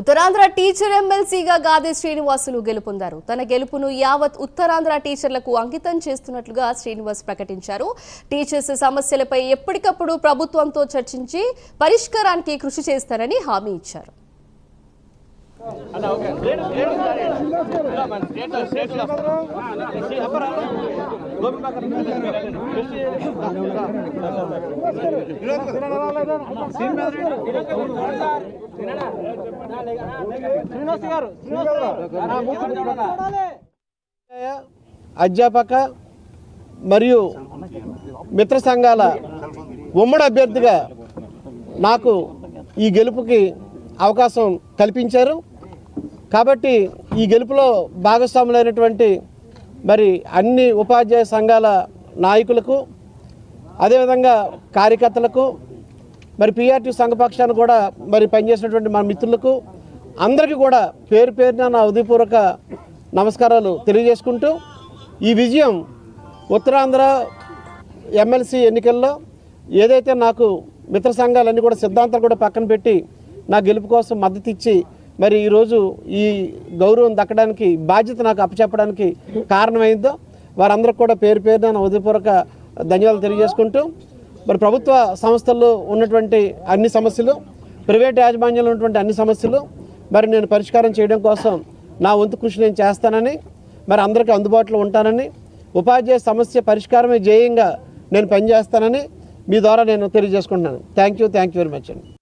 Uttarandhra teacher ఎమ్మెల్సీగా గాదే శ్రీనివాసులు గెలుపొందారు. తన గెలుపును యావత్ ఉత్తరాంధ్ర టీచర్లకు అంకితం చేస్తున్నట్లుగా శ్రీనివాస్ ప్రకటించారు. టీచర్స్ సమస్యలపై ఎప్పటికప్పుడు ప్రభుత్వంతో చర్చించి పరిష్కారానికి కృషి చేస్తారని హామీ ఇచ్చారు. అధ్యాపక మరియు మిత్ర సంఘాల ఉమ్మడి అభ్యర్థిగా నాకు ఈ గెలుపుకి అవకాశం కల్పించారు. కాబట్టి ఈ గెలుపులో భాగస్వాములైనటువంటి మరి అన్ని ఉపాధ్యాయ సంఘాల నాయకులకు అదేవిధంగా కార్యకర్తలకు మరి పిఆర్టీ సంఘపక్షాన్ని కూడా మరి పనిచేసినటువంటి మా మిత్రులకు అందరికీ కూడా పేరు పేరున నా ఉదయపూర్వక నమస్కారాలు తెలియజేసుకుంటూ ఈ విజయం ఉత్తరాంధ్ర ఎమ్మెల్సీ ఎన్నికల్లో ఏదైతే నాకు మిత్ర సంఘాలన్నీ కూడా సిద్ధాంతాలు కూడా పక్కన పెట్టి నా గెలుపు కోసం మద్దతు ఇచ్చి మరి ఈరోజు ఈ గౌరవం దక్కడానికి బాధ్యత నాకు అప్పచెప్పడానికి కారణమైందో వారందరికి కూడా పేరు పేరున ఉదయపూర్వక ధన్యవాదాలు తెలియజేసుకుంటూ మరి ప్రభుత్వ సంస్థల్లో ఉన్నటువంటి అన్ని సమస్యలు ప్రైవేట్ యాజమాన్యంలో ఉన్నటువంటి అన్ని సమస్యలు మరి నేను పరిష్కారం చేయడం కోసం నా వంతు కృషి నేను చేస్తానని మరి అందరికీ అందుబాటులో ఉంటానని ఉపాధ్యాయ సమస్య పరిష్కారమే జేయంగా నేను పనిచేస్తానని మీ ద్వారా నేను తెలియజేసుకుంటున్నాను. Thank you thank you very much అండి.